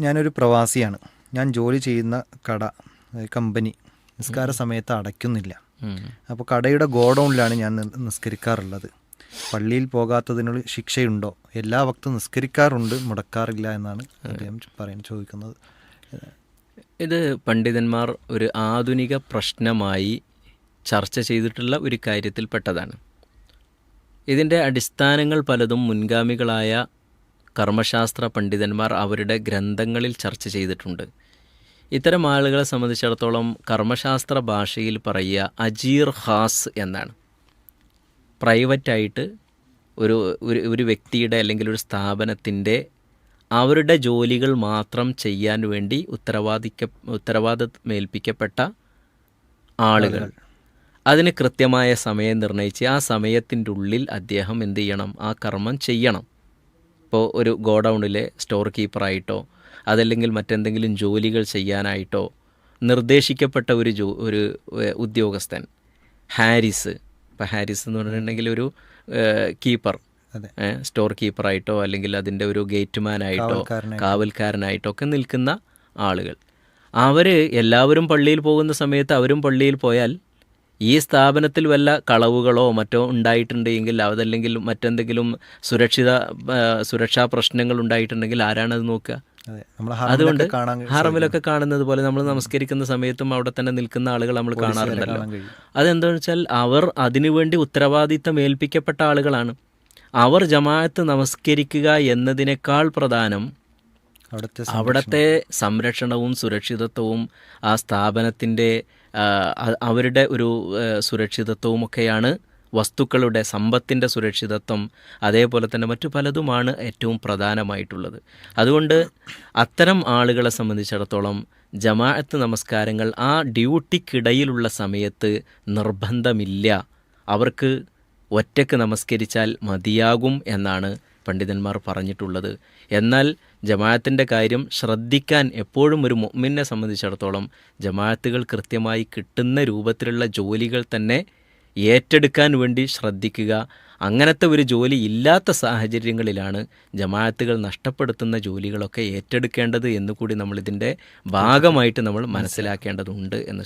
ഞാനൊരു പ്രവാസിയാണ്. ഞാൻ ജോലി ചെയ്യുന്ന കട കമ്പനി നിസ്കാര സമയത്ത് അടയ്ക്കുന്നില്ല. അപ്പോൾ കടയുടെ ഗോഡൗണിലാണ് ഞാൻ നിസ്കരിക്കാറുള്ളത്. പള്ളിയിൽ പോകാത്തതിനുള്ള ശിക്ഷയുണ്ടോ? എല്ലാ വക്തും നിസ്കരിക്കാറുണ്ട് മുടക്കാറില്ല എന്നാണ് അദ്ദേഹം പറയാൻ ചോദിക്കുന്നത്. ഇത് പണ്ഡിതന്മാർ ഒരു ആധുനിക പ്രശ്നമായി ചർച്ച ചെയ്തിട്ടുള്ള ഒരു കാര്യത്തിൽപ്പെട്ടതാണ്. ഇതിന്റെ അടിസ്ഥാനങ്ങൾ പലതും മുൻഗാമികളായ കർമ്മശാസ്ത്ര പണ്ഡിതന്മാർ അവരുടെ ഗ്രന്ഥങ്ങളിൽ ചർച്ച ചെയ്തിട്ടുണ്ട്. ഇത്തരം ആളുകളെ സംബന്ധിച്ചിടത്തോളം കർമ്മശാസ്ത്ര ഭാഷയിൽ പറയുക അജീർ ഖാസ് എന്നാണ്. പ്രൈവറ്റായിട്ട് ഒരു ഒരു ഒരു വ്യക്തിയുടെ അല്ലെങ്കിൽ ഒരു സ്ഥാപനത്തിന്റെ അവരുടെ ജോലികൾ മാത്രം ചെയ്യാൻ വേണ്ടി ഉത്തരവാദിക്ക ഉത്തരവാദമേൽപ്പിക്കപ്പെട്ട ആളുകൾ. അതിന് കൃത്യമായ സമയം നിർണയിച്ച് ആ സമയത്തിന്റെ ഉള്ളിൽ അദ്ദേഹം എന്ത് ചെയ്യണം? ആ കർമ്മം ചെയ്യണം. ഇപ്പോൾ ഒരു ഗോഡൗണിലെ സ്റ്റോർ കീപ്പറായിട്ടോ അതല്ലെങ്കിൽ മറ്റെന്തെങ്കിലും ജോലികൾ ചെയ്യാനായിട്ടോ നിർദ്ദേശിക്കപ്പെട്ട ഒരു ജോ ഒരു ഉദ്യോഗസ്ഥൻ ഹാരിസ് ഇപ്പോൾ ഹാരിസ് എന്ന് പറഞ്ഞിട്ടുണ്ടെങ്കിൽ ഒരു കീപ്പർ അതെ. സ്റ്റോർ കീപ്പറായിട്ടോ അല്ലെങ്കിൽ അതിന്റെ ഒരു ഗേറ്റ്മാനായിട്ടോ. കാവൽക്കാരനായിട്ടോ ഒക്കെ നിൽക്കുന്ന ആളുകൾ അവർ എല്ലാവരും പള്ളിയിൽ പോകുന്ന സമയത്ത് അവരും പള്ളിയിൽ പോയാൽ ഈ സ്ഥാപനത്തിൽ വല്ല കളവുകളോ മറ്റോ ഉണ്ടായിട്ടുണ്ടെങ്കിൽ അതല്ലെങ്കിൽ മറ്റെന്തെങ്കിലും സുരക്ഷിത സുരക്ഷാ പ്രശ്നങ്ങൾ ഉണ്ടായിട്ടുണ്ടെങ്കിൽ ആരാണത് നോക്കുക? അതുകൊണ്ട് ഹറമിലൊക്കെ കാണുന്നത് പോലെ നമ്മൾ നമസ്കരിക്കുന്ന സമയത്തും അവിടെ തന്നെ നിൽക്കുന്ന ആളുകൾ നമ്മൾ കാണാറുണ്ടല്ലോ. അതെന്താണെന്ന് വെച്ചാൽ അവർ അതിനുവേണ്ടി ഉത്തരവാദിത്തം ഏൽപ്പിക്കപ്പെട്ട ആളുകളാണ്. അവർ ജമാഅത്ത് നമസ്കരിക്കുക എന്നതിനേക്കാൾ പ്രധാനം അവിടുത്തെ സംരക്ഷണവും. സുരക്ഷിതത്വവും ആ സ്ഥാപനത്തിന്റെ അവരുടെ ഒരു സുരക്ഷിതത്വവും ഒക്കെയാണ് വസ്തുക്കളുടെ സമ്പത്തിന്റെ സുരക്ഷിതത്വം അതേപോലെ തന്നെ മറ്റു പലതുമാണ് ഏറ്റവും പ്രധാനമായിട്ടുള്ളത്. അതുകൊണ്ട് അത്തരം ആളുകളെ സംബന്ധിച്ചിടത്തോളം ജമാഅത്ത് നമസ്കാരങ്ങൾ ആ ഡ്യൂട്ടിക്കിടയിലുള്ള സമയത്ത് നിർബന്ധമില്ല. അവർക്ക് ഒറ്റയ്ക്ക് നമസ്കരിച്ചാൽ മതിയാകും എന്നാണ് പണ്ഡിതന്മാർ പറഞ്ഞിട്ടുള്ളത്. എന്നാൽ ജമാഅത്തിന്റെ കാര്യം ശ്രദ്ധിക്കാൻ എപ്പോഴും ഒരു മൊമ്മിനെ സംബന്ധിച്ചിടത്തോളം ജമാഅത്തുകൾ കൃത്യമായി കിട്ടുന്ന രൂപത്തിലുള്ള ജോലികൾ തന്നെ ഏറ്റെടുക്കാൻ വേണ്ടി ശ്രദ്ധിക്കുക. അങ്ങനത്തെ ഒരു ജോലി ഇല്ലാത്ത സാഹചര്യങ്ങളിലാണ് ജമാഅത്തുകൾ നഷ്ടപ്പെടുത്തുന്ന ജോലികളൊക്കെ ഏറ്റെടുക്കേണ്ടത് എന്നുകൂടി നമ്മളിതിന്റെ ഭാഗമായിട്ട് നമ്മൾ മനസ്സിലാക്കേണ്ടതുണ്ട് എന്ന്